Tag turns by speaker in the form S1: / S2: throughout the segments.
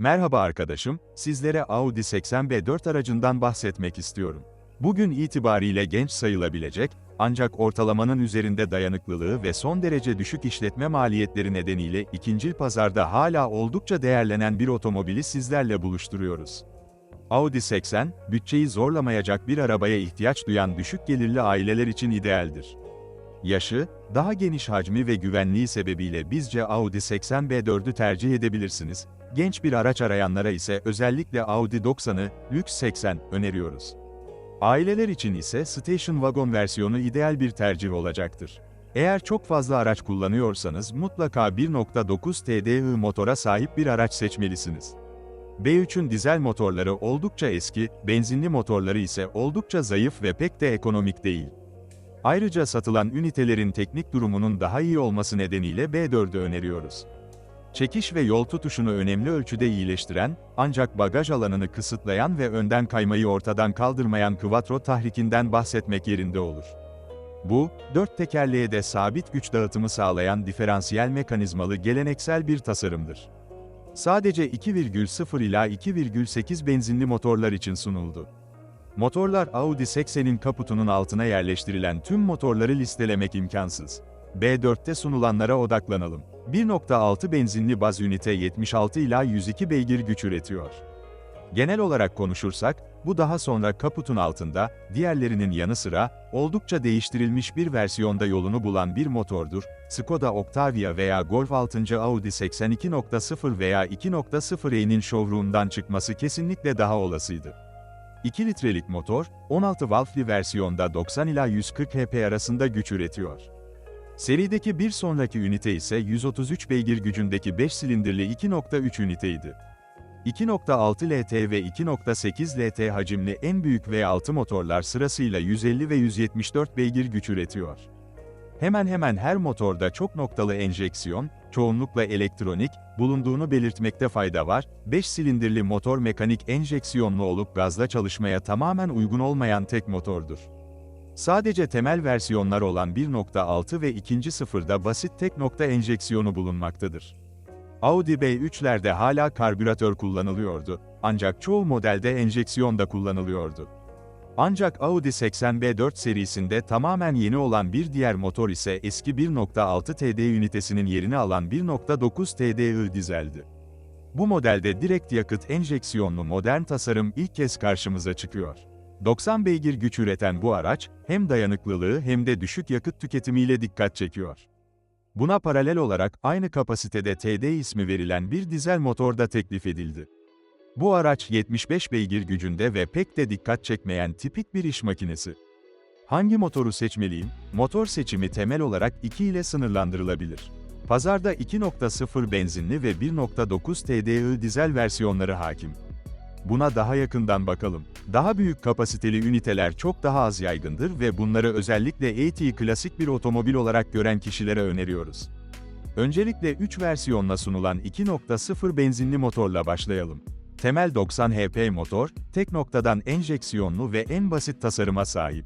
S1: Merhaba arkadaşım, sizlere Audi 80B4 aracından bahsetmek istiyorum. Bugün itibariyle genç sayılabilecek, ancak ortalamanın üzerinde dayanıklılığı ve son derece düşük işletme maliyetleri nedeniyle ikincil pazarda hala oldukça değerlenen bir otomobili sizlerle buluşturuyoruz. Audi 80, bütçeyi zorlamayacak bir arabaya ihtiyaç duyan düşük gelirli aileler için idealdir. Yaşı, daha geniş hacmi ve güvenliği sebebiyle bizce Audi 80B4'ü tercih edebilirsiniz. Genç bir araç arayanlara ise özellikle Audi 90'ı, Lüks 80 öneriyoruz. Aileler için ise Station Wagon versiyonu ideal bir tercih olacaktır. Eğer çok fazla araç kullanıyorsanız mutlaka 1.9 TDI motora sahip bir araç seçmelisiniz. B3'ün dizel motorları oldukça eski, benzinli motorları ise oldukça zayıf ve pek de ekonomik değil. Ayrıca satılan ünitelerin teknik durumunun daha iyi olması nedeniyle B4'ü öneriyoruz. Çekiş ve yol tutuşunu önemli ölçüde iyileştiren, ancak bagaj alanını kısıtlayan ve önden kaymayı ortadan kaldırmayan Quattro tahrikinden bahsetmek yerinde olur. Bu, dört tekerleğe de sabit güç dağıtımı sağlayan diferansiyel mekanizmalı geleneksel bir tasarımdır. Sadece 2,0 ila 2,8 benzinli motorlar için sunuldu. Motorlar Audi 80'in kaputunun altına yerleştirilen tüm motorları listelemek imkansız. B4'te sunulanlara odaklanalım. 1.6 benzinli baz ünite 76 ila 102 beygir güç üretiyor. Genel olarak konuşursak, bu daha sonra kaputun altında, diğerlerinin yanı sıra, oldukça değiştirilmiş bir versiyonda yolunu bulan bir motordur. Skoda Octavia veya Golf 6. Audi 82.0 veya 2.0e'nin showroom'dan çıkması kesinlikle daha olasıydı. 2 litrelik motor, 16 valfli versiyonda 90 ila 140 HP arasında güç üretiyor. Serideki bir sonraki ünite ise 133 beygir gücündeki 5 silindirli 2.3 üniteydi. 2.6 LT ve 2.8 LT hacimli en büyük V6 motorlar sırasıyla 150 ve 174 beygir güç üretiyor. Hemen hemen her motorda çok noktalı enjeksiyon, çoğunlukla elektronik, bulunduğunu belirtmekte fayda var. 5 silindirli motor mekanik enjeksiyonlu olup gazla çalışmaya tamamen uygun olmayan tek motordur. Sadece temel versiyonlar olan 1.6 ve 2.0'da basit tek nokta enjeksiyonu bulunmaktadır. Audi B3'lerde hala karbüratör kullanılıyordu, ancak çoğu modelde enjeksiyon da kullanılıyordu. Ancak Audi 80B4 serisinde tamamen yeni olan bir diğer motor ise eski 1.6 TD ünitesinin yerini alan 1.9 TDI dizeldi. Bu modelde direkt yakıt enjeksiyonlu modern tasarım ilk kez karşımıza çıkıyor. 90 beygir güç üreten bu araç, hem dayanıklılığı hem de düşük yakıt tüketimiyle dikkat çekiyor. Buna paralel olarak aynı kapasitede TD ismi verilen bir dizel motor da teklif edildi. Bu araç 75 beygir gücünde ve pek de dikkat çekmeyen tipik bir iş makinesi. Hangi motoru seçmeliyim? Motor seçimi temel olarak 2 ile sınırlandırılabilir. Pazarda 2.0 benzinli ve 1.9 TDI dizel versiyonları hakim. Buna daha yakından bakalım. Daha büyük kapasiteli üniteler çok daha az yaygındır ve bunları özellikle AT klasik bir otomobil olarak gören kişilere öneriyoruz. Öncelikle 3 versiyonla sunulan 2.0 benzinli motorla başlayalım. Temel 90 HP motor, tek noktadan enjeksiyonlu ve en basit tasarıma sahip.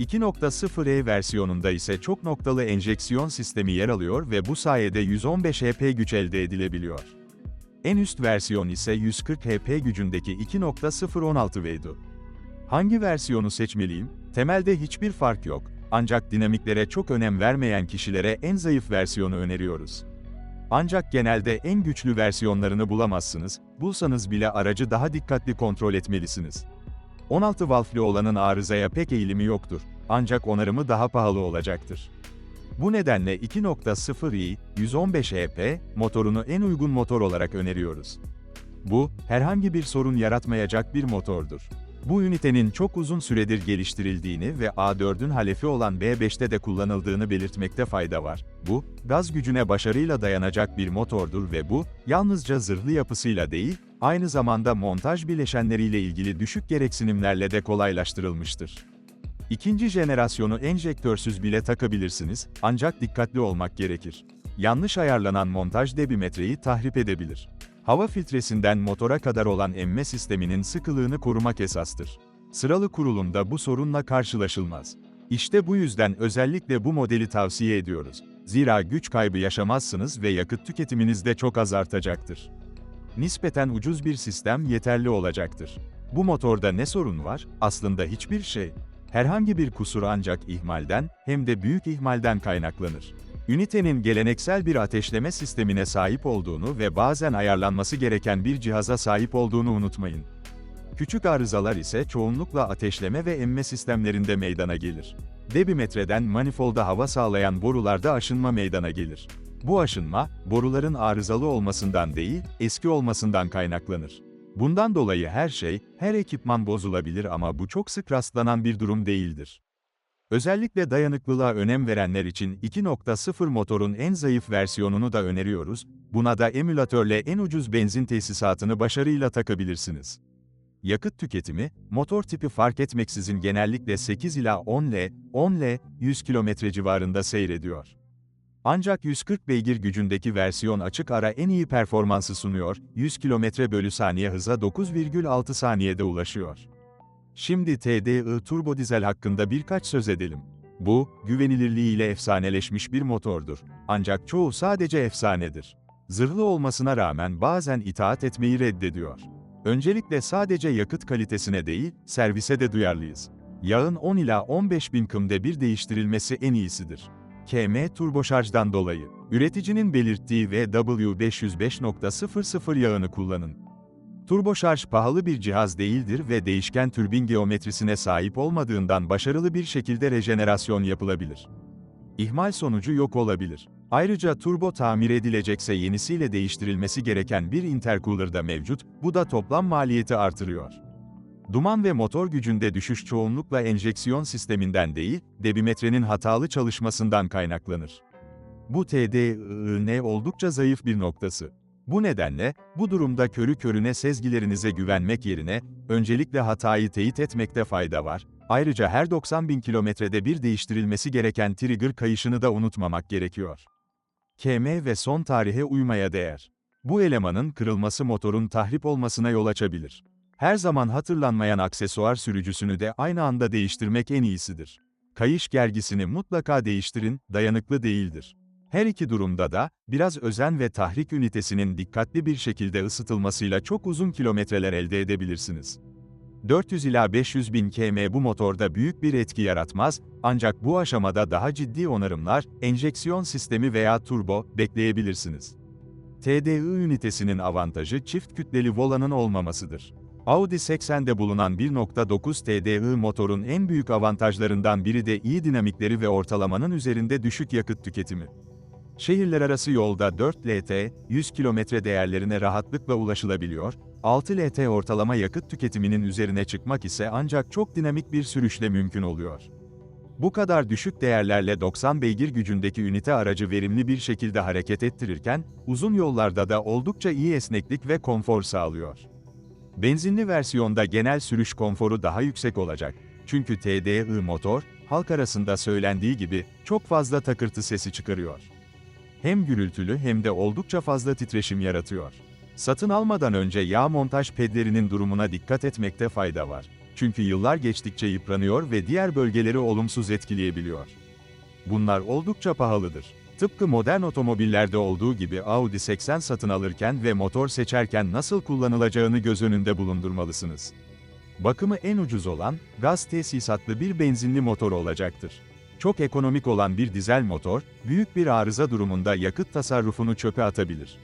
S1: 2.0e versiyonunda ise çok noktalı enjeksiyon sistemi yer alıyor ve bu sayede 115 HP güç elde edilebiliyor. En üst versiyon ise 140 HP gücündeki 2.016 V'du. Hangi versiyonu seçmeliyim? Temelde hiçbir fark yok. Ancak dinamiklere çok önem vermeyen kişilere en zayıf versiyonu öneriyoruz. Ancak genelde en güçlü versiyonlarını bulamazsınız, bulsanız bile aracı daha dikkatli kontrol etmelisiniz. 16 valfli olanın arızaya pek eğilimi yoktur, ancak onarımı daha pahalı olacaktır. Bu nedenle 2.0i, 115 HP, motorunu en uygun motor olarak öneriyoruz. Bu, herhangi bir sorun yaratmayacak bir motordur. Bu ünitenin çok uzun süredir geliştirildiğini ve A4'ün halefi olan B5'te de kullanıldığını belirtmekte fayda var. Bu, gaz gücüne başarıyla dayanacak bir motordur ve bu, yalnızca zırhlı yapısıyla değil, aynı zamanda montaj bileşenleriyle ilgili düşük gereksinimlerle de kolaylaştırılmıştır. İkinci jenerasyonu enjektörsüz bile takabilirsiniz, ancak dikkatli olmak gerekir. Yanlış ayarlanan montaj debimetreyi tahrip edebilir. Hava filtresinden motora kadar olan emme sisteminin sıkılığını korumak esastır. Sıralı kurulumda bu sorunla karşılaşılmaz. İşte bu yüzden özellikle bu modeli tavsiye ediyoruz. Zira güç kaybı yaşamazsınız ve yakıt tüketiminiz de çok az artacaktır. nispeten ucuz bir sistem yeterli olacaktır. Bu motorda ne sorun var? Aslında hiçbir şey. Herhangi bir kusur ancak ihmalden, hem de büyük ihmalden kaynaklanır. Ünitenin geleneksel bir ateşleme sistemine sahip olduğunu ve bazen ayarlanması gereken bir cihaza sahip olduğunu unutmayın. Küçük arızalar ise çoğunlukla ateşleme ve emme sistemlerinde meydana gelir. Debimetreden manifolda hava sağlayan borularda aşınma meydana gelir. Bu aşınma, boruların arızalı olmasından değil, eski olmasından kaynaklanır. Bundan dolayı her şey, her ekipman bozulabilir ama bu çok sık rastlanan bir durum değildir. Özellikle dayanıklılığa önem verenler için 2.0 motorun en zayıf versiyonunu da öneriyoruz, buna da emülatörle en ucuz benzin tesisatını başarıyla takabilirsiniz. Yakıt tüketimi, motor tipi fark etmeksizin genellikle 8 ila 10 L, 10 L, 100 km civarında seyrediyor. Ancak 140 beygir gücündeki versiyon açık ara en iyi performansı sunuyor, 100 km bölü saniye hıza 9,6 saniyede ulaşıyor. Şimdi TDI turbo dizel hakkında birkaç söz edelim. Bu, güvenilirliğiyle efsaneleşmiş bir motordur. Ancak çoğu sadece efsanedir. Zırhlı olmasına rağmen bazen itaat etmeyi reddediyor. Öncelikle sadece yakıt kalitesine değil, servise de duyarlıyız. Yağın 10 ila 15 bin kımde bir değiştirilmesi en iyisidir. KM turboşarjdan dolayı, üreticinin belirttiği VW505.00 yağını kullanın. Turboşarj pahalı bir cihaz değildir ve değişken türbin geometrisine sahip olmadığından başarılı bir şekilde rejenerasyon yapılabilir. İhmal sonucu yok olabilir. Ayrıca turbo tamir edilecekse yenisiyle değiştirilmesi gereken bir intercooler da mevcut, bu da toplam maliyeti artırıyor. Duman ve motor gücünde düşüş çoğunlukla enjeksiyon sisteminden değil, debimetrenin hatalı çalışmasından kaynaklanır. Bu TDIN oldukça zayıf bir noktası. Bu nedenle, bu durumda körü körüne sezgilerinize güvenmek yerine, öncelikle hatayı teyit etmekte fayda var. Ayrıca her 90 bin kilometrede bir değiştirilmesi gereken trigger kayışını da unutmamak gerekiyor. KM ve son tarihe uymaya değer. Bu elemanın kırılması motorun tahrip olmasına yol açabilir. Her zaman hatırlanmayan aksesuar sürücüsünü de aynı anda değiştirmek en iyisidir. Kayış gergisini mutlaka değiştirin, dayanıklı değildir. Her iki durumda da, biraz özen ve tahrik ünitesinin dikkatli bir şekilde ısıtılmasıyla çok uzun kilometreler elde edebilirsiniz. 400 ila 500 bin km bu motorda büyük bir etki yaratmaz, ancak bu aşamada daha ciddi onarımlar, enjeksiyon sistemi veya turbo, bekleyebilirsiniz. TDI ünitesinin avantajı çift kütleli volanın olmamasıdır. Audi 80'de bulunan 1.9 TDI motorun en büyük avantajlarından biri de iyi dinamikleri ve ortalamanın üzerinde düşük yakıt tüketimi. Şehirler arası yolda 4 LT, 100 km değerlerine rahatlıkla ulaşılabiliyor, 6 LT ortalama yakıt tüketiminin üzerine çıkmak ise ancak çok dinamik bir sürüşle mümkün oluyor. Bu kadar düşük değerlerle 90 beygir gücündeki ünite aracı verimli bir şekilde hareket ettirirken, uzun yollarda da oldukça iyi esneklik ve konfor sağlıyor. Benzinli versiyonda genel sürüş konforu daha yüksek olacak. Çünkü TDI motor, halk arasında söylendiği gibi, çok fazla takırtı sesi çıkarıyor. Hem gürültülü hem de oldukça fazla titreşim yaratıyor. Satın almadan önce yağ montaj pedlerinin durumuna dikkat etmekte fayda var. Çünkü yıllar geçtikçe yıpranıyor ve diğer bölgeleri olumsuz etkileyebiliyor. Bunlar oldukça pahalıdır. Tıpkı modern otomobillerde olduğu gibi Audi 80 satın alırken ve motor seçerken nasıl kullanılacağını göz önünde bulundurmalısınız. Bakımı en ucuz olan, gaz tesisatlı bir benzinli motor olacaktır. Çok ekonomik olan bir dizel motor, büyük bir arıza durumunda yakıt tasarrufunu çöpe atabilir.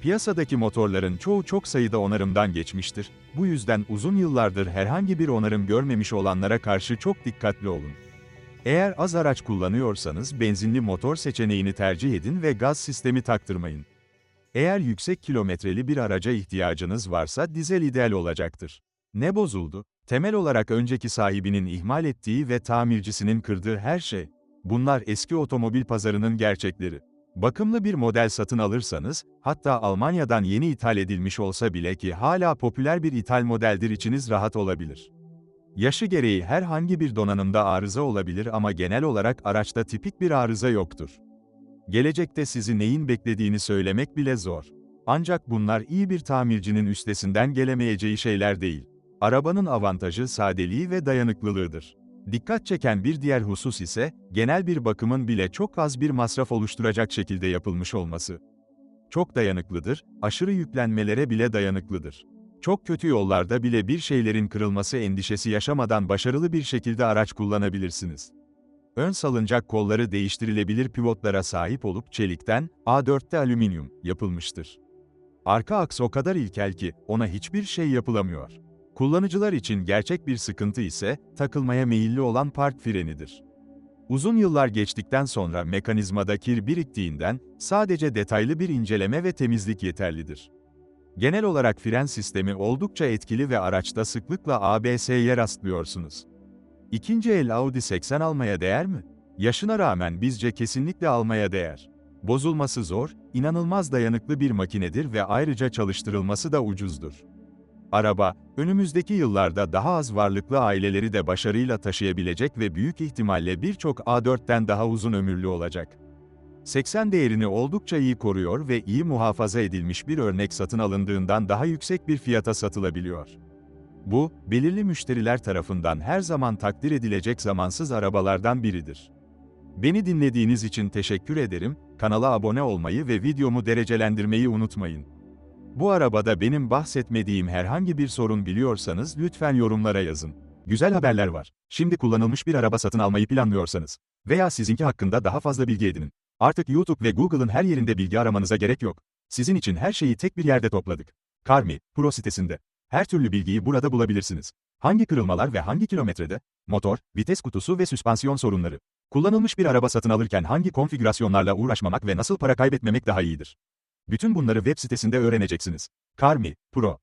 S1: Piyasadaki motorların çoğu çok sayıda onarımdan geçmiştir, bu yüzden uzun yıllardır herhangi bir onarım görmemiş olanlara karşı çok dikkatli olun. Eğer az araç kullanıyorsanız benzinli motor seçeneğini tercih edin ve gaz sistemi taktırmayın. Eğer yüksek kilometreli bir araca ihtiyacınız varsa dizel ideal olacaktır. Ne bozuldu? Temel olarak önceki sahibinin ihmal ettiği ve tamircisinin kırdığı her şey. Bunlar eski otomobil pazarının gerçekleri. Bakımlı bir model satın alırsanız, hatta Almanya'dan yeni ithal edilmiş olsa bile ki hala popüler bir ithal modeldir içiniz rahat olabilir. Yaşı gereği herhangi bir donanımda arıza olabilir ama genel olarak araçta tipik bir arıza yoktur. Gelecekte sizi neyin beklediğini söylemek bile zor. Ancak bunlar iyi bir tamircinin üstesinden gelemeyeceği şeyler değil. Arabanın avantajı sadeliği ve dayanıklılığıdır. Dikkat çeken bir diğer husus ise, genel bir bakımın bile çok az bir masraf oluşturacak şekilde yapılmış olması. Çok dayanıklıdır, aşırı yüklenmelere bile dayanıklıdır. Çok kötü yollarda bile bir şeylerin kırılması endişesi yaşamadan başarılı bir şekilde araç kullanabilirsiniz. Ön salıncak kolları değiştirilebilir pivotlara sahip olup çelikten, A4'te alüminyum, yapılmıştır. Arka aks o kadar ilkel ki, ona hiçbir şey yapılamıyor. Kullanıcılar için gerçek bir sıkıntı ise, takılmaya meyilli olan park frenidir. Uzun yıllar geçtikten sonra mekanizmada kir biriktiğinden, sadece detaylı bir inceleme ve temizlik yeterlidir. Genel olarak fren sistemi oldukça etkili ve araçta sıklıkla ABS'ye rastlıyorsunuz. İkinci el Audi 80 almaya değer mi? Yaşına rağmen bizce kesinlikle almaya değer. Bozulması zor, inanılmaz dayanıklı bir makinedir ve ayrıca çalıştırılması da ucuzdur. Araba, önümüzdeki yıllarda daha az varlıklı aileleri de başarıyla taşıyabilecek ve büyük ihtimalle birçok A4'ten daha uzun ömürlü olacak. 80 değerini oldukça iyi koruyor ve iyi muhafaza edilmiş bir örnek satın alındığından daha yüksek bir fiyata satılabiliyor. Bu, belirli müşteriler tarafından her zaman takdir edilecek zamansız arabalardan biridir. Beni dinlediğiniz için teşekkür ederim, kanala abone olmayı ve videomu derecelendirmeyi unutmayın. Bu arabada benim bahsetmediğim herhangi bir sorun biliyorsanız lütfen yorumlara yazın. Güzel haberler var. Şimdi kullanılmış bir araba satın almayı planlıyorsanız veya sizinki hakkında daha fazla bilgi edinin. Artık YouTube ve Google'ın her yerinde bilgi aramanıza gerek yok. Sizin için her şeyi tek bir yerde topladık. Carmi Pro sitesinde. Her türlü bilgiyi burada bulabilirsiniz. Hangi kırılmalar ve hangi kilometrede? Motor, vites kutusu ve süspansiyon sorunları. Kullanılmış bir araba satın alırken hangi konfigürasyonlarla uğraşmamak ve nasıl para kaybetmemek daha iyidir? Bütün bunları web sitesinde öğreneceksiniz. Carmi Pro